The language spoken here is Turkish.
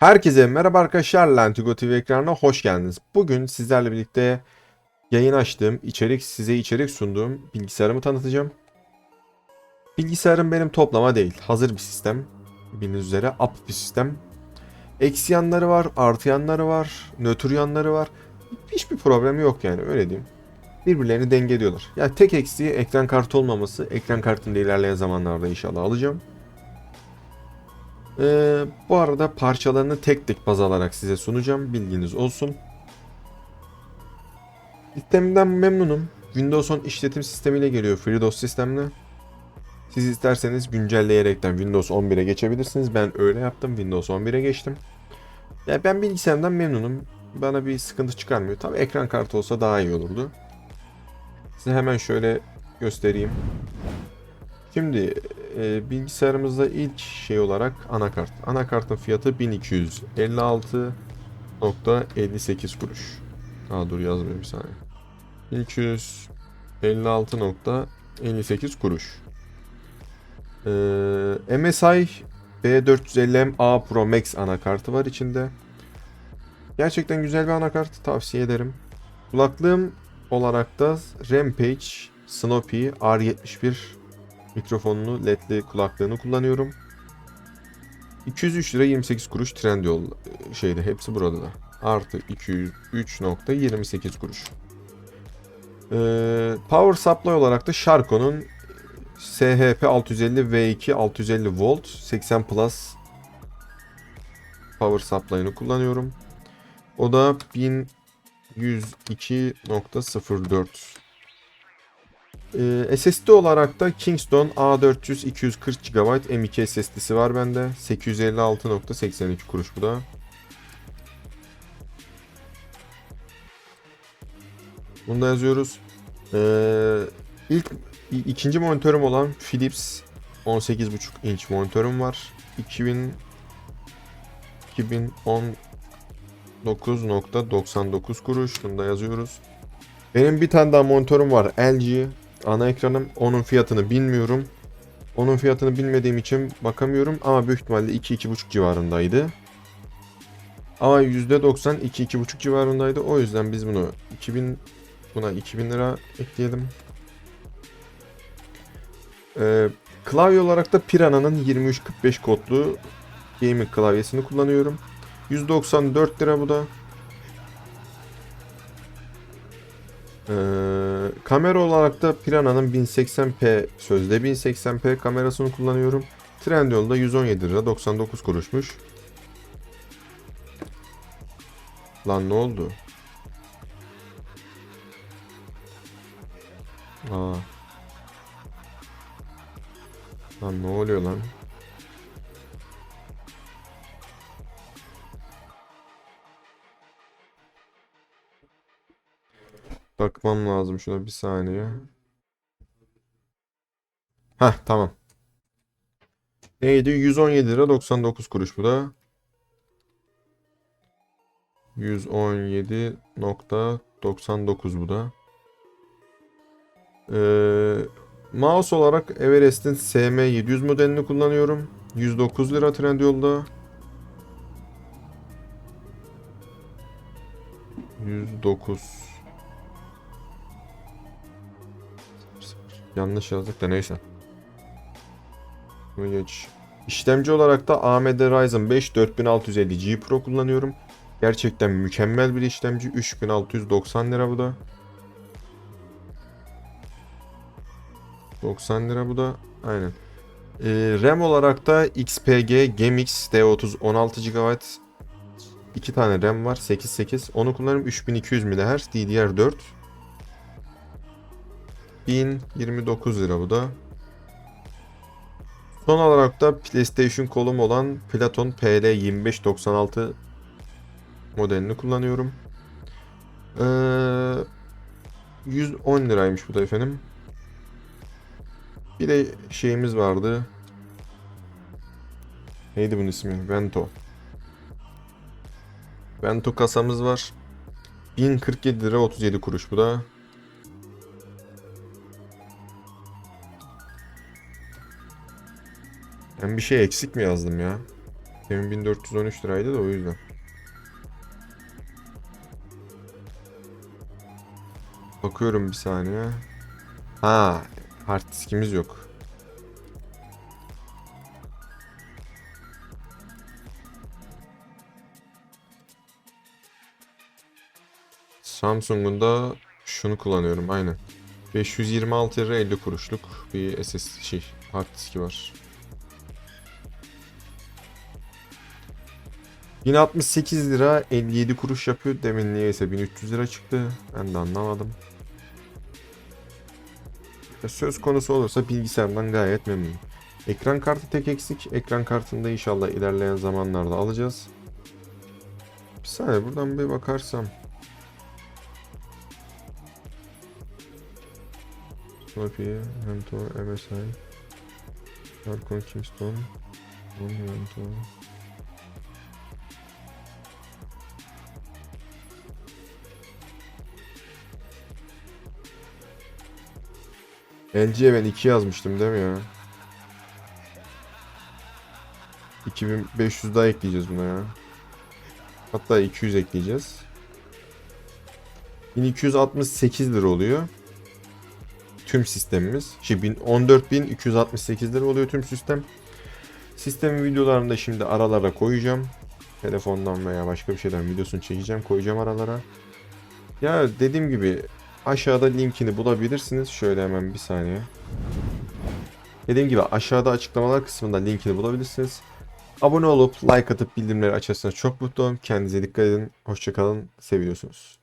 Herkese merhaba arkadaşlar. Lentigo TV ekranına hoş geldiniz. Bugün sizlerle birlikte yayın açtığım, içerik size içerik sunduğum bilgisayarımı tanıtacağım. Bilgisayarım benim toplama değil, hazır bir sistem. Bildiğiniz üzere up bir sistem. Eksi yanları var, artı yanları var, nötr yanları var. Hiçbir problemi yok yani öyle diyeyim. Birbirlerini dengeliyorlar. Yani tek eksiği ekran kartı olmaması. Ekran kartını da ilerleyen zamanlarda inşallah alacağım. Ee, bu arada parçalarını tek tek baz alarak size sunacağım. Bilginiz olsun. Sistemden memnunum. Windows 10 işletim sistemiyle geliyor FreeDOS sistemle. Siz isterseniz güncelleyerekten Windows 11'e geçebilirsiniz. Ben öyle yaptım. Windows 11'e geçtim. Ya ben bilgisayarımdan memnunum. Bana bir sıkıntı çıkarmıyor. Tabii ekran kartı olsa daha iyi olurdu. Size hemen şöyle göstereyim. Şimdi e, bilgisayarımızda ilk şey olarak anakart. Anakartın fiyatı 1256.58 kuruş. Aa dur yazmıyor bir saniye. 1256.58 kuruş. Ee, MSI B450M A Pro Max anakartı var içinde. Gerçekten güzel bir anakart tavsiye ederim. Kulaklığım olarak da Rampage Snoopy R71 mikrofonunu ledli kulaklığını kullanıyorum. 203 lira 28 kuruş Trendyol e, şeyde hepsi burada da. Artı 203.28 kuruş. Ee, power supply olarak da Sharko'nun SHP 650 V2 650 volt 80 plus power supply'ını kullanıyorum. O da 1102.04 ee, SSD olarak da Kingston A400 240 GB M2 SSD'si var bende. 856.82 kuruş bu da. Bunu da yazıyoruz. Ee, ilk ikinci monitörüm olan Philips 18.5 inç monitörüm var. 2000 2019.99 kuruş. Bunu da yazıyoruz. Benim bir tane daha monitörüm var. LG ana ekranım. Onun fiyatını bilmiyorum. Onun fiyatını bilmediğim için bakamıyorum ama büyük ihtimalle 2-2,5 civarındaydı. Ama %90 2-2,5 civarındaydı. O yüzden biz bunu 2000 buna 2000 lira ekleyelim. Ee, klavye olarak da Piranha'nın 2345 kodlu gaming klavyesini kullanıyorum. 194 lira bu da. Ee, kamera olarak da Piranha'nın 1080p sözde 1080p kamerasını kullanıyorum. Trendyol'da 117 lira 99 kuruşmuş. Lan ne oldu? Aa. Lan ne oluyor lan? Bakmam lazım şuna bir saniye. Heh tamam. Neydi? 117 lira 99 kuruş bu da. 117.99 bu da. Ee, mouse olarak Everest'in SM700 modelini kullanıyorum. 109 lira Trendyol'da. 109 Yanlış yazdık da neyse. Bunu geç. İşlemci olarak da AMD Ryzen 5 4650G Pro kullanıyorum. Gerçekten mükemmel bir işlemci. 3690 lira bu da. 90 lira bu da. Aynen. Ee, RAM olarak da XPG GameX D30 16 GB. 2 tane RAM var. 88. Onu kullanıyorum. 3200 MHz DDR4. 1029 lira bu da. Son olarak da PlayStation kolum olan Platon PL2596 modelini kullanıyorum. Ee, 110 liraymış bu da efendim. Bir de şeyimiz vardı. Neydi bunun ismi? Vento. Vento kasamız var. 1047 lira 37 kuruş bu da. Ben bir şey eksik mi yazdım ya? Demin 1413 liraydı da o yüzden. Bakıyorum bir saniye. Ha, hard diskimiz yok. Samsung'un da şunu kullanıyorum aynen. 526 lira 50 kuruşluk bir SS şey hard diski var. 1068 lira 57 kuruş yapıyor. Demin niyeyse 1300 lira çıktı. Ben de anlamadım. Söz konusu olursa bilgisayardan gayet memnunum. Ekran kartı tek eksik. Ekran kartını da inşallah ilerleyen zamanlarda alacağız. Bir saniye buradan bir bakarsam. Snoopy, Mentor, MSI, Arcon Kingston, Mentor. LG'ye ben 2 yazmıştım değil mi ya? 2500 daha ekleyeceğiz buna ya. Hatta 200 ekleyeceğiz. 1268 lira oluyor. Tüm sistemimiz. Şey 1000 14268 lira oluyor tüm sistem. Sistemin videolarını da şimdi aralara koyacağım. Telefondan veya başka bir şeyden videosunu çekeceğim, koyacağım aralara. Ya dediğim gibi aşağıda linkini bulabilirsiniz. Şöyle hemen bir saniye. Dediğim gibi aşağıda açıklamalar kısmında linkini bulabilirsiniz. Abone olup like atıp bildirimleri açarsanız çok mutlu olurum. Kendinize dikkat edin. Hoşçakalın. Seviyorsunuz.